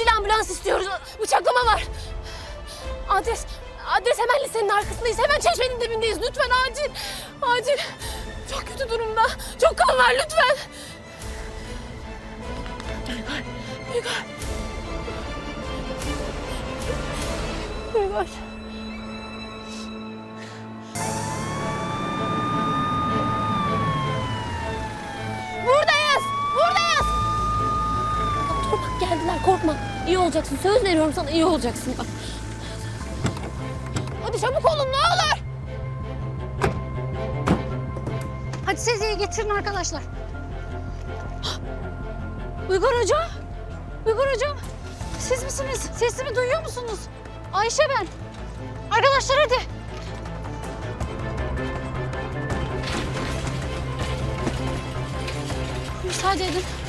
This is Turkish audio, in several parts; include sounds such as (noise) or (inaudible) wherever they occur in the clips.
Acil ambulans istiyoruz. Bıçaklama var. Adres, adres hemen lisenin arkasındayız. Hemen çeşmenin dibindeyiz. Lütfen acil. Acil. Çok kötü durumda. Çok kan var lütfen. Uygar. Uygar. Uygar. İyi olacaksın. Söz veriyorum sana iyi olacaksın bak. Hadi çabuk olun ne olur. Hadi Seziye'yi getirin arkadaşlar. Uygar Hoca. Uygur hocam, siz misiniz? Sesimi duyuyor musunuz? Ayşe ben. Arkadaşlar hadi. Müsaade edin.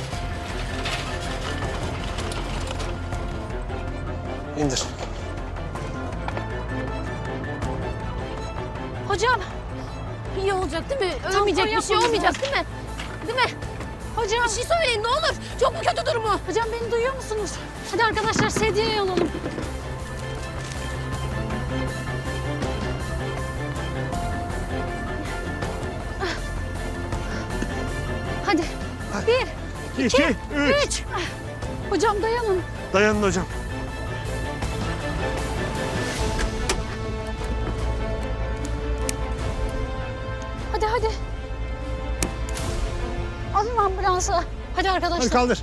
İndir. Hocam, İyi olacak değil mi? Ölmeyecek bir şey olmayacak değil mi? Değil mi? hocam. Bir şey söyleyin ne olur. Çok mu kötü durumu? Hocam beni duyuyor musunuz? Hadi arkadaşlar sedyeyi alalım. Hadi. Bir, İki, üç. üç. Hocam dayanın. Dayanın hocam. Ambulansa. Hadi arkadaşlar. Hadi kaldır.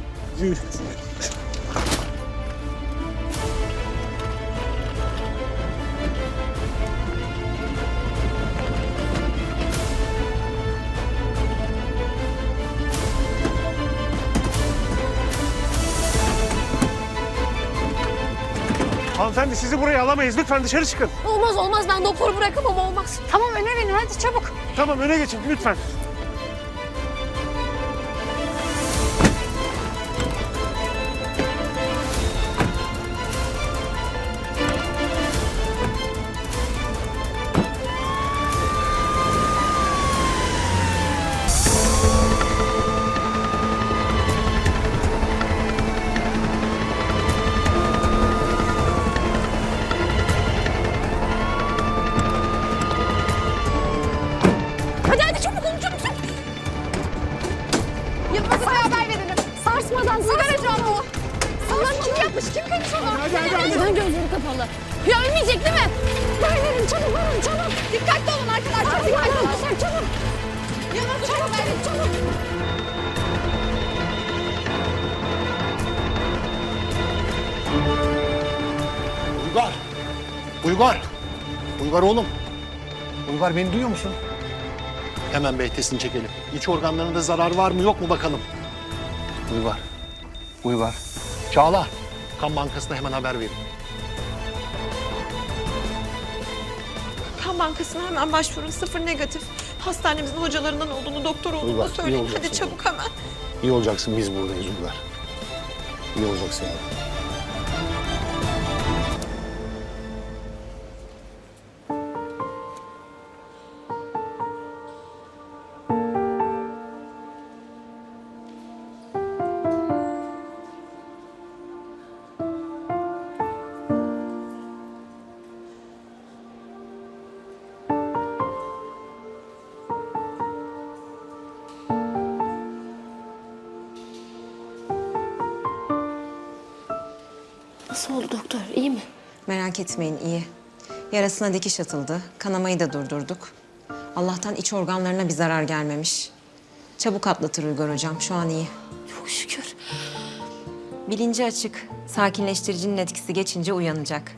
Hanımefendi sizi buraya alamayız. Lütfen dışarı çıkın. Olmaz olmaz ben doktoru bırakamam olmaz. Tamam öne binin hadi çabuk. Tamam öne geçin lütfen. Ya ölmeyecek değil mi? Verin çabuk verin çabuk. Dikkatli olun arkadaşlar. Dikkatli olun. arkadaşlar çabuk. Yılmaz'a haber verin çabuk. Uygar! Uygar! Uygar oğlum! Uygar beni duyuyor musun? Hemen bir testini çekelim. İç organlarında zarar var mı yok mu bakalım. Uygar. Uygar. Çağla. Kan bankasına hemen haber verin. Kan bankasına hemen başvurun. Sıfır negatif. Hastanemizin hocalarından olduğunu doktor olduğunu Uygar, iyi söyleyin. olacaksın Hadi çabuk hemen. İyi olacaksın biz buradayız Uygar. İyi olacaksın. Nasıl oldu doktor iyi mi? Merak etmeyin iyi. Yarasına dikiş atıldı. Kanamayı da durdurduk. Allah'tan iç organlarına bir zarar gelmemiş. Çabuk atlatır Uygar hocam. Şu an iyi. Çok şükür. Bilinci açık. Sakinleştiricinin etkisi geçince uyanacak.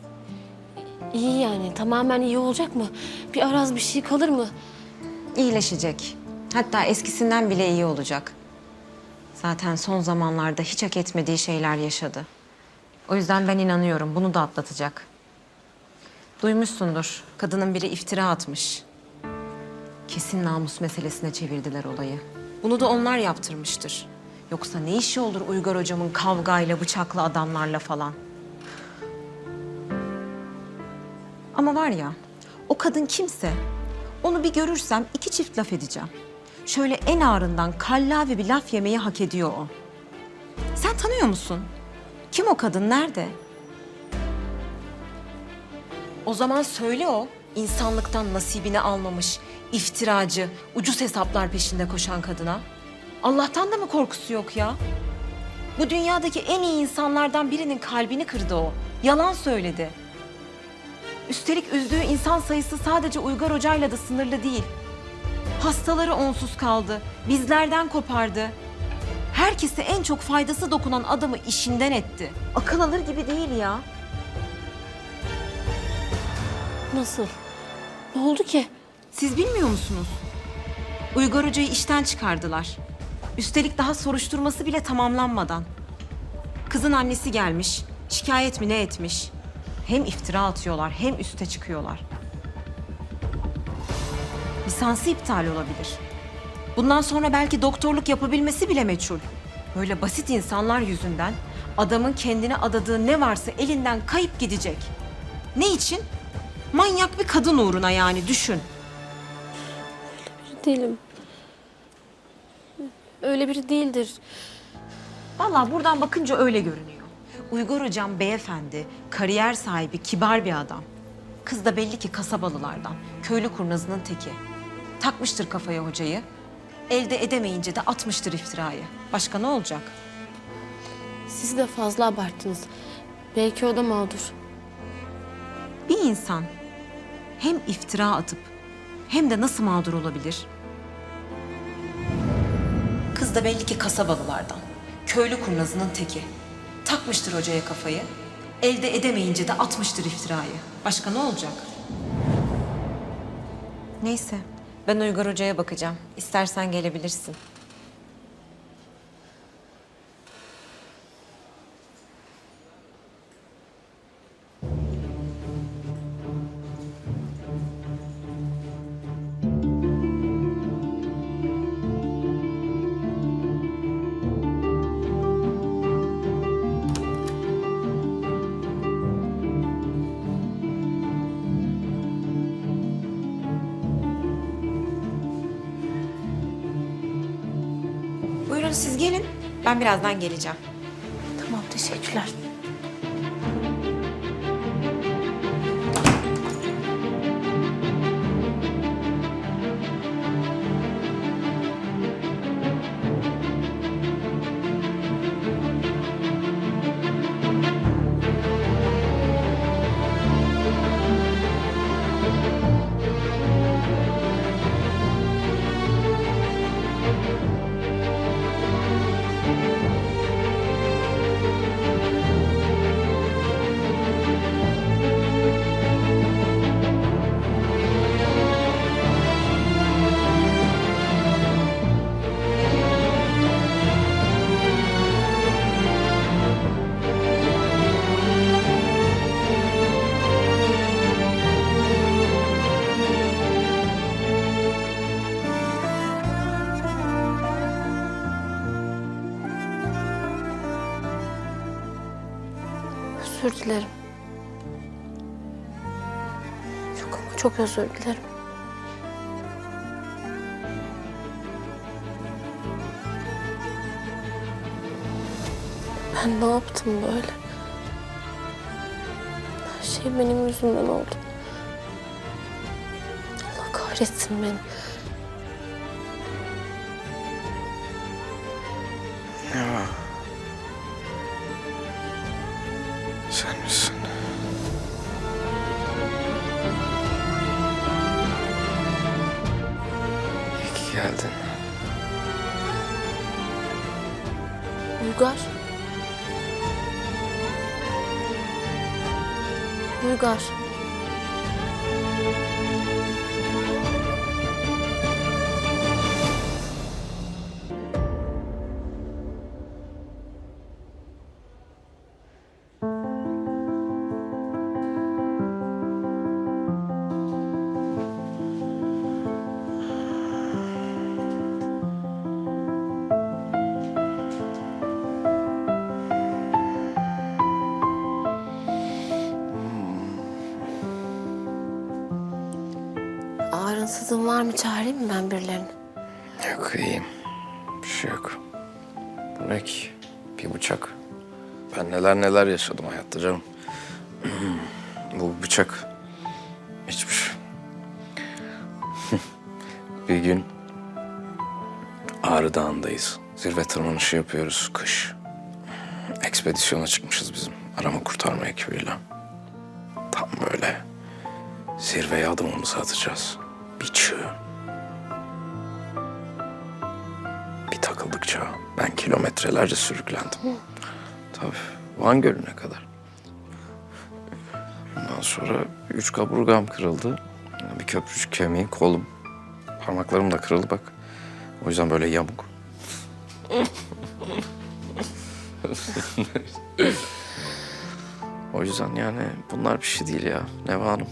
İyi yani tamamen iyi olacak mı? Bir araz bir şey kalır mı? İyileşecek. Hatta eskisinden bile iyi olacak. Zaten son zamanlarda hiç hak etmediği şeyler yaşadı. O yüzden ben inanıyorum bunu da atlatacak. Duymuşsundur. Kadının biri iftira atmış. Kesin namus meselesine çevirdiler olayı. Bunu da onlar yaptırmıştır. Yoksa ne işi olur Uygar hocamın kavgayla, bıçaklı adamlarla falan. Ama var ya, o kadın kimse, onu bir görürsem iki çift laf edeceğim. Şöyle en ağrından kallavi bir laf yemeyi hak ediyor o. Sen tanıyor musun? Kim o kadın? Nerede? O zaman söyle o insanlıktan nasibini almamış, iftiracı, ucuz hesaplar peşinde koşan kadına. Allah'tan da mı korkusu yok ya? Bu dünyadaki en iyi insanlardan birinin kalbini kırdı o. Yalan söyledi. Üstelik üzdüğü insan sayısı sadece Uygar Hoca'yla da sınırlı değil. Hastaları onsuz kaldı, bizlerden kopardı. Herkese en çok faydası dokunan adamı işinden etti. Akıl alır gibi değil ya. Nasıl? Ne oldu ki? Siz bilmiyor musunuz? Uygar Hoca'yı işten çıkardılar. Üstelik daha soruşturması bile tamamlanmadan. Kızın annesi gelmiş, şikayet mi ne etmiş. Hem iftira atıyorlar hem üste çıkıyorlar. Lisansı iptal olabilir. Bundan sonra belki doktorluk yapabilmesi bile meçhul. Böyle basit insanlar yüzünden adamın kendine adadığı ne varsa elinden kayıp gidecek. Ne için? Manyak bir kadın uğruna yani düşün. Değilim. Öyle biri değildir. Vallahi buradan bakınca öyle görünüyor. Uygur hocam beyefendi, kariyer sahibi, kibar bir adam. Kız da belli ki kasabalılardan, köylü kurnazının teki. Takmıştır kafaya hocayı. Elde edemeyince de atmıştır iftirayı. Başka ne olacak? Siz de fazla abarttınız. Belki o da mağdur. Bir insan hem iftira atıp hem de nasıl mağdur olabilir? Kız da belli ki kasabalılardan, köylü kurnazının teki. Takmıştır hocaya kafayı. Elde edemeyince de atmıştır iftirayı. Başka ne olacak? Neyse, ben Uygar Hoca'ya bakacağım. İstersen gelebilirsin. Siz gelin. Ben birazdan geleceğim. Tamam teşekkürler. Çok özür dilerim. Ben ne yaptım böyle? Her şey benim yüzümden oldu. Allah kahretsin beni. Ağrınsızın var mı? Çağırayım mı ben birilerini? Yok iyiyim. Bir şey yok. Bu ne ki? Bir bıçak. Ben neler neler yaşadım hayatta canım. (clears throat) Bu bıçak hiçbir şey. (laughs) bir gün Ağrı Dağı'ndayız. Zirve tırmanışı yapıyoruz kış. Ekspedisyona çıkmışız bizim arama kurtarma ekibiyle. Tam böyle zirveye adımımızı atacağız. Bir çığ. Bir takıldık çağa. Ben kilometrelerce sürüklendim. Tabii Van Gölü'ne kadar. Ondan sonra üç kaburgam kırıldı. Bir köprücük kemiği, kolum. Parmaklarım da kırıldı bak. O yüzden böyle yamuk. (laughs) o yüzden yani bunlar bir şey değil ya Neva Hanım.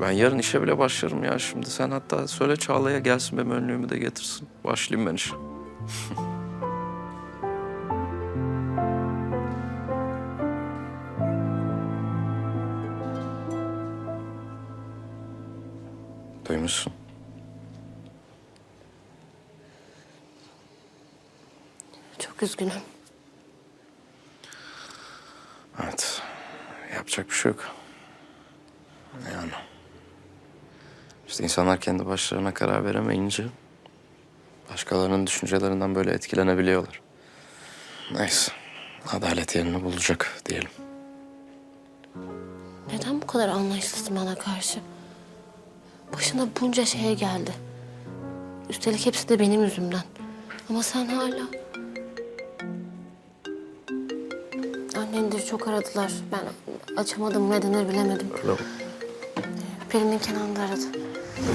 Ben yarın işe bile başlarım ya şimdi. Sen hatta söyle Çağla'ya gelsin benim önlüğümü de getirsin. Başlayayım ben işe. (laughs) Duymuşsun. Çok üzgünüm. Evet. Yapacak bir şey yok. İşte insanlar kendi başlarına karar veremeyince başkalarının düşüncelerinden böyle etkilenebiliyorlar. Neyse. Adalet yerini bulacak diyelim. Neden bu kadar anlayışsızsın bana karşı? Başına bunca şeye geldi. Üstelik hepsi de benim yüzümden. Ama sen hala... Annendir çok aradılar. Ben açamadım ne denir bilemedim. Öyle mi? Peri'nin Kenan da aradı. (clears throat)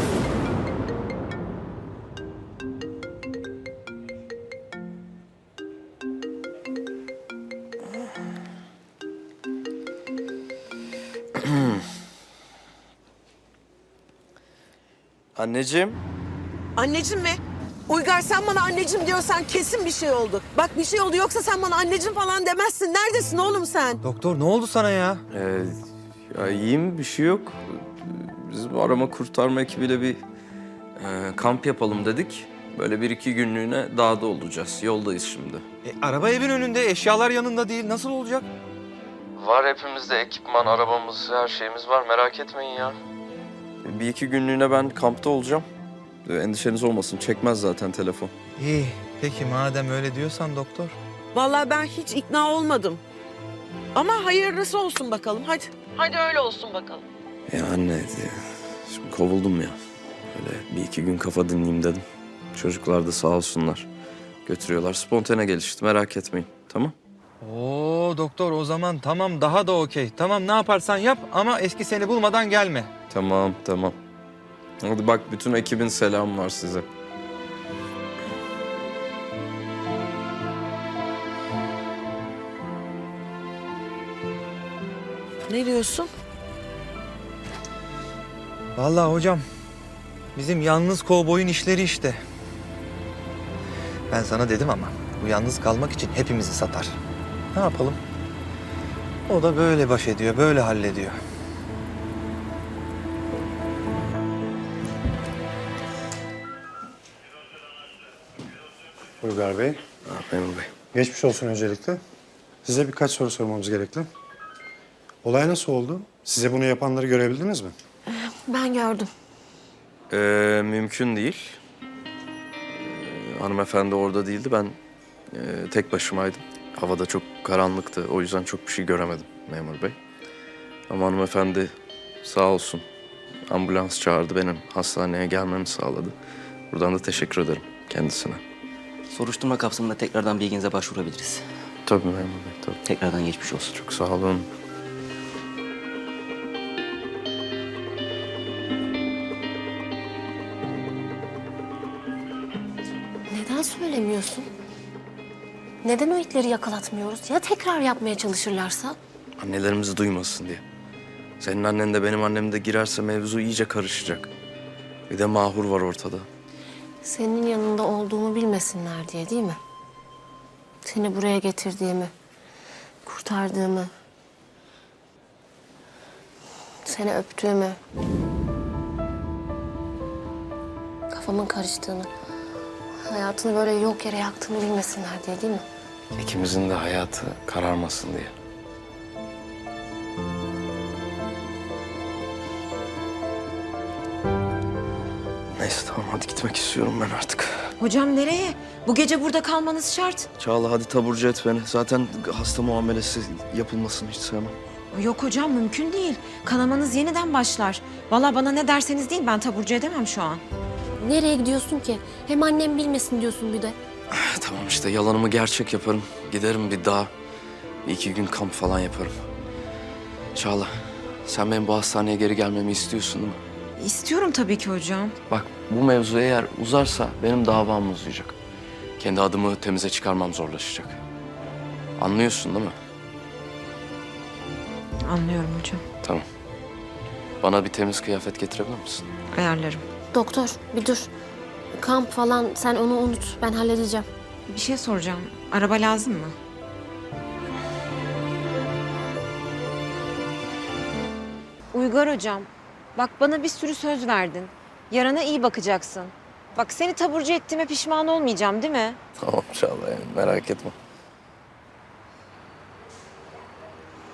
Anneciğim. Anneciğim mi? Uygar sen bana anneciğim diyorsan kesin bir şey oldu. Bak bir şey oldu yoksa sen bana anneciğim falan demezsin. Neredesin oğlum sen? Doktor ne oldu sana ya? Ee, ya iyiyim bir şey yok. Biz bu arama kurtarma ekibiyle bir e, kamp yapalım dedik. Böyle bir iki günlüğüne dağda olacağız. Yoldayız şimdi. E, araba evin önünde, eşyalar yanında değil. Nasıl olacak? Var hepimizde ekipman, arabamız, her şeyimiz var. Merak etmeyin ya. Bir iki günlüğüne ben kampta olacağım. Ee, Endişeniz olmasın. Çekmez zaten telefon. İyi, peki madem öyle diyorsan doktor. Vallahi ben hiç ikna olmadım. Ama hayırlısı olsun bakalım hadi. Hadi öyle olsun bakalım. Ya anne, şimdi kovuldum ya. Böyle bir iki gün kafa dinleyeyim dedim. Çocuklar da sağ olsunlar. Götürüyorlar. Spontane gelişti. Merak etmeyin. Tamam? Oo doktor o zaman tamam daha da okey. Tamam ne yaparsan yap ama eski seni bulmadan gelme. Tamam, tamam. Hadi bak bütün ekibin selamı var size. Ne diyorsun? Vallahi hocam bizim yalnız kovboyun işleri işte. Ben sana dedim ama bu yalnız kalmak için hepimizi satar. Ne yapalım? O da böyle baş ediyor, böyle hallediyor. Uygar Bey, Ah, Memur Bey. geçmiş olsun öncelikle. Size birkaç soru sormamız gerekli. Olay nasıl oldu? Size bunu yapanları görebildiniz mi? Ben gördüm. Ee, mümkün değil. Ee, hanımefendi orada değildi. Ben e, tek başımaydım. Havada çok karanlıktı. O yüzden çok bir şey göremedim memur bey. Ama hanımefendi sağ olsun ambulans çağırdı. Benim hastaneye gelmemi sağladı. Buradan da teşekkür ederim kendisine. Soruşturma kapsamında tekrardan bilginize başvurabiliriz. Tabii memur bey, tabii. Tekrardan geçmiş olsun. Çok sağ olun. Söylemiyorsun? Neden o itleri yakalatmıyoruz? Ya tekrar yapmaya çalışırlarsa? Annelerimizi duymasın diye. Senin annen de benim annem de girerse mevzu iyice karışacak. Bir de Mahur var ortada. Senin yanında olduğumu bilmesinler diye değil mi? Seni buraya getirdiğimi, kurtardığımı, seni öptüğümü, kafamın karıştığını, hayatını böyle yok yere yaktığını bilmesinler diye değil mi? İkimizin de hayatı kararmasın diye. Neyse tamam hadi gitmek istiyorum ben artık. Hocam nereye? Bu gece burada kalmanız şart. Çağla hadi taburcu et beni. Zaten hasta muamelesi yapılmasını hiç sevmem. Yok hocam mümkün değil. Kanamanız yeniden başlar. Vallahi bana ne derseniz deyin ben taburcu edemem şu an. Nereye gidiyorsun ki? Hem annem bilmesin diyorsun bir de. Eh, Tamam işte yalanımı gerçek yaparım. Giderim bir daha. Bir iki gün kamp falan yaparım. Çağla sen benim bu hastaneye geri gelmemi istiyorsun değil mi? İstiyorum tabii ki hocam. Bak bu mevzu eğer uzarsa benim davam uzayacak. Kendi adımı temize çıkarmam zorlaşacak. Anlıyorsun değil mi? Anlıyorum hocam. Tamam. Bana bir temiz kıyafet getirebilir misin? Ayarlarım. Doktor bir dur. Kamp falan sen onu unut. Ben halledeceğim. Bir şey soracağım. Araba lazım mı? Uygar hocam, bak bana bir sürü söz verdin. Yarana iyi bakacaksın. Bak seni taburcu ettiğime pişman olmayacağım değil mi? Tamam Çağla yani merak etme.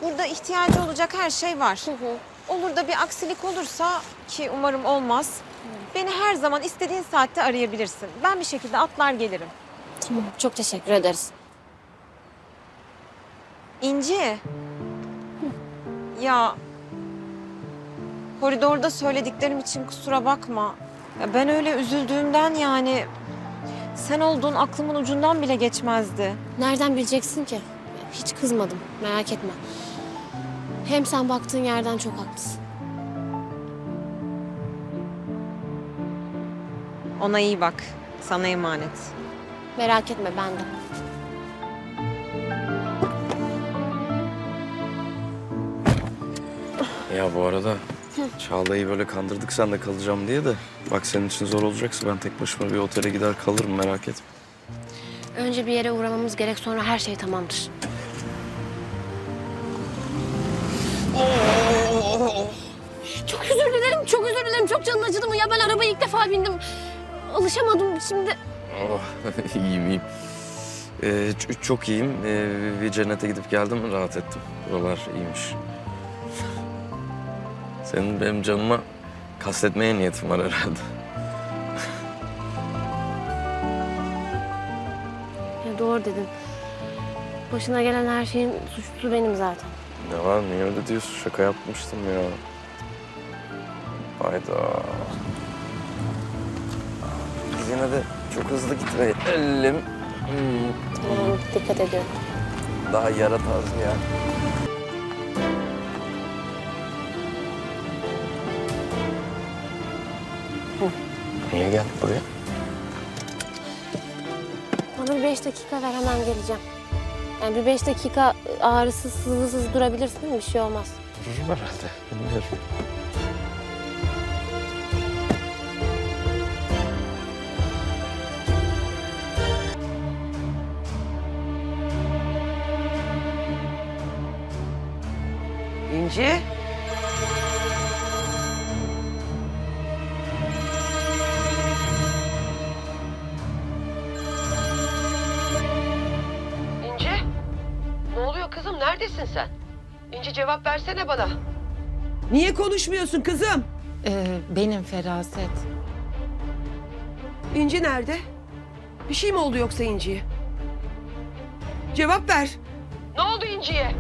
Burada ihtiyacı olacak her şey var. Olur da bir aksilik olursa ki umarım olmaz. Beni her zaman istediğin saatte arayabilirsin. Ben bir şekilde atlar gelirim. Tamam çok teşekkür ederiz. İnci. Ya koridorda söylediklerim için kusura bakma. Ya ben öyle üzüldüğümden yani sen olduğun aklımın ucundan bile geçmezdi. Nereden bileceksin ki? Hiç kızmadım merak etme. Hem sen baktığın yerden çok haklısın. Ona iyi bak. Sana emanet. Merak etme ben de. Ya bu arada Çağla'yı böyle kandırdık sen de kalacağım diye de. Bak senin için zor olacaksa ben tek başıma bir otele gider kalırım merak etme. Önce bir yere uğramamız gerek sonra her şey tamamdır. Çok özür dilerim, çok özür dilerim. Çok canın acıdı mı? Ya ben arabaya ilk defa bindim. Alışamadım şimdi. Oh, (laughs) iyiyim iyiyim. Ee, çok iyiyim. Ee, bir cennete gidip geldim rahat ettim. Buralar iyiymiş. Senin benim canıma kastetmeye niyetin var herhalde. (laughs) Ya doğru dedin. Başına gelen her şeyin suçlusu benim zaten. Ne var niye öyle diyorsun? Şaka yapmıştım ya. Hayda. Yine de çok hızlı gitmeyelim. Hmm, Tamam, dikkat ediyorum. Daha yara tarzı ya. Niye geldik buraya? Bana bir beş dakika ver hemen geleceğim. Yani bir beş dakika ağrısız, sızlısız durabilirsin değil mi? Bir şey olmaz. Dururum herhalde. Bilmiyorum. İnci. İnci, ne oluyor kızım? Neredesin sen? İnci cevap versene bana. Niye konuşmuyorsun kızım? Ee, benim feraset. İnci nerede? Bir şey mi oldu yoksa İnci'ye? Cevap ver. Ne oldu İnci'ye?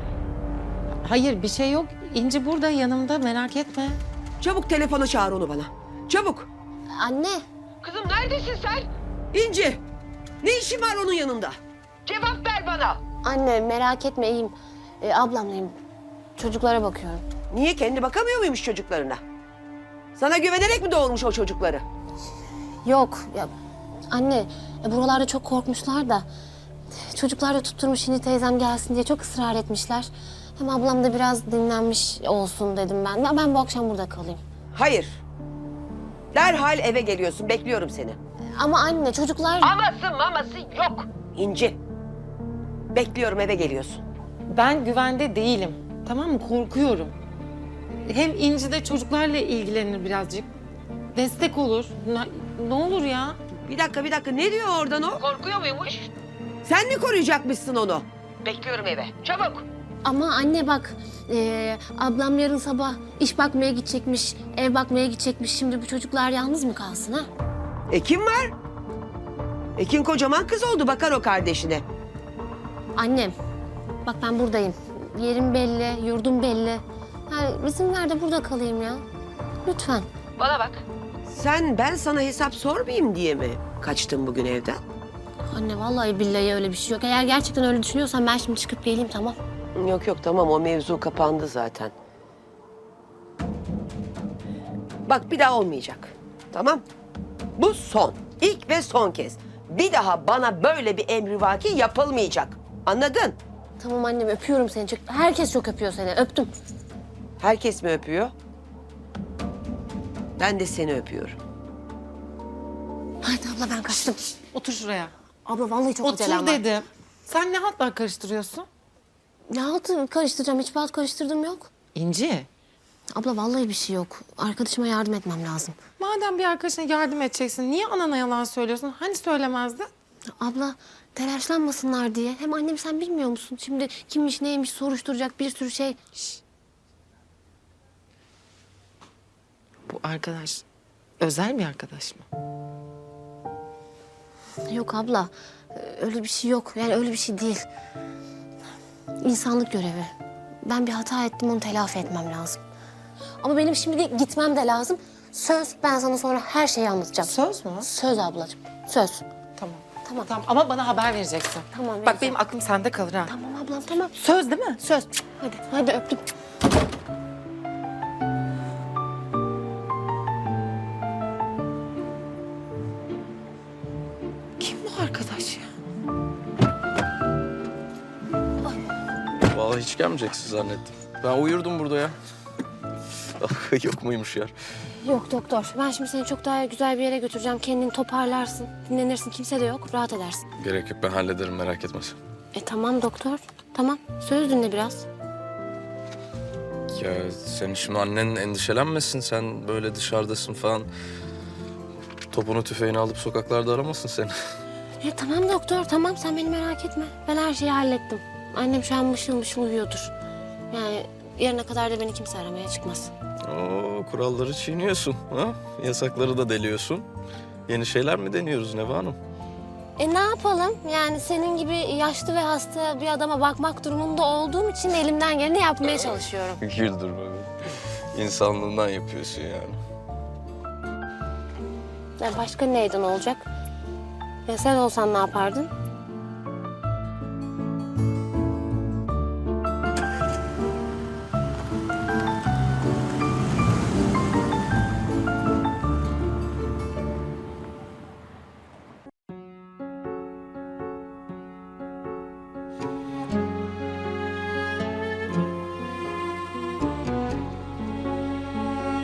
Hayır bir şey yok. İnci burada yanımda merak etme. Çabuk telefona çağır onu bana. Çabuk. Anne, Kızım neredesin sen? İnci, ne işin var onun yanında? Cevap ver bana. anne merak etme iyiyim. Ee, ablamlayım. Çocuklara bakıyorum. Niye kendi bakamıyor muymuş çocuklarına? Sana güvenerek mi doğurmuş o çocukları? Yok ya anne e, buralarda çok korkmuşlar da çocuklar da tutturmuş şimdi teyzem gelsin diye çok ısrar etmişler. Hem ablam da biraz dinlenmiş olsun dedim ben. Ben, ben bu akşam burada kalayım. Hayır. Derhal eve geliyorsun. Bekliyorum seni. Ama anne çocuklar... Aması maması yok. İnci. Bekliyorum eve geliyorsun. Ben güvende değilim. Tamam mı? Korkuyorum. Hem İnci de çocuklarla ilgilenir birazcık. Destek olur. Ne, ne olur ya. Bir dakika bir dakika ne diyor oradan o? Korkuyor muymuş? Sen mi koruyacakmışsın onu? Bekliyorum eve. Çabuk. Ama anne bak, e, ablam yarın sabah iş bakmaya gidecekmiş, ev bakmaya gidecekmiş. Şimdi bu çocuklar yalnız mı kalsın ha? Ekin var. Ekin kocaman kız oldu bakar o kardeşine. Annem, bak ben buradayım. Yerim belli, yurdum belli. Yani izin ver de burada kalayım ya. Lütfen. Bana bak. Sen ben sana hesap sormayayım diye mi kaçtın bugün evden? Anne vallahi billahi öyle bir şey yok. Eğer gerçekten öyle düşünüyorsan ben şimdi çıkıp geleyim tamam. Yok yok tamam o mevzu kapandı zaten. Bak bir daha olmayacak. Tamam? Bu son. İlk ve son kez. Bir daha bana böyle bir emrivaki yapılmayacak. Anladın? Tamam annem öpüyorum seni. Çok, herkes çok öpüyor seni. Öptüm. Herkes mi öpüyor? Ben de seni öpüyorum. Haydi abla ben kaçtım. Otur şuraya. Abla vallahi çok Otur acelem var. dedim. Sen ne hatlar karıştırıyorsun? Ne altı karıştıracağım? Hiçbir alt karıştırdığım yok. İnci. Abla vallahi bir şey yok. Arkadaşıma yardım etmem lazım. Madem bir arkadaşına yardım edeceksin, niye anana yalan söylüyorsun? Hani söylemezdin? Abla telaşlanmasınlar diye. Hem annem sen bilmiyor musun? Şimdi kimmiş neymiş soruşturacak bir sürü şey. Bu arkadaş özel bir arkadaş mı? Yok abla öyle bir şey yok. Yani öyle bir şey değil. İnsanlık görevi. Ben bir hata ettim onu telafi etmem lazım. Ama benim şimdi gitmem de lazım. Söz ben sana sonra her şeyi anlatacağım. Söz mü? Söz ablacığım. Söz. Tamam. Tamam. Tamam ama bana haber vereceksin. Tamam, Bak vereceğim. benim aklım sende kalır ha. Tamam ablam tamam. Söz değil mi? Söz. Hadi hadi öptüm. Kim bu arkadaş ya? Vallahi hiç gelmeyeceksin zannettim. Ben uyurdum burada ya. Yok muymuş yer? Yok doktor. Ben şimdi seni çok daha güzel bir yere götüreceğim. Kendini toparlarsın. Dinlenirsin. Kimse de yok. Rahat edersin. Gerek yok ben hallederim merak etme sen. E tamam doktor. Tamam. Söz dinle biraz. Ya senin şimdi annen endişelenmesin sen böyle dışarıdasın falan. Topunu tüfeğini alıp sokaklarda aramasın seni. E tamam doktor. Tamam sen beni merak etme. Ben her şeyi hallettim. Annem şu an mışıl mışıl uyuyordur. Yani yarına kadar da beni kimse aramaya çıkmaz. Oo kuralları çiğniyorsun ha? Yasakları da deliyorsun. Yeni şeyler mi deniyoruz Neva Hanım? E ne yapalım? Yani senin gibi yaşlı ve hasta bir adama bakmak durumunda olduğum için elimden geleni yapmaya çalışıyorum. (laughs) Güldürme beni. İnsanlığından yapıyorsun yani. Ya başka neyden olacak? Ya sen olsan ne yapardın?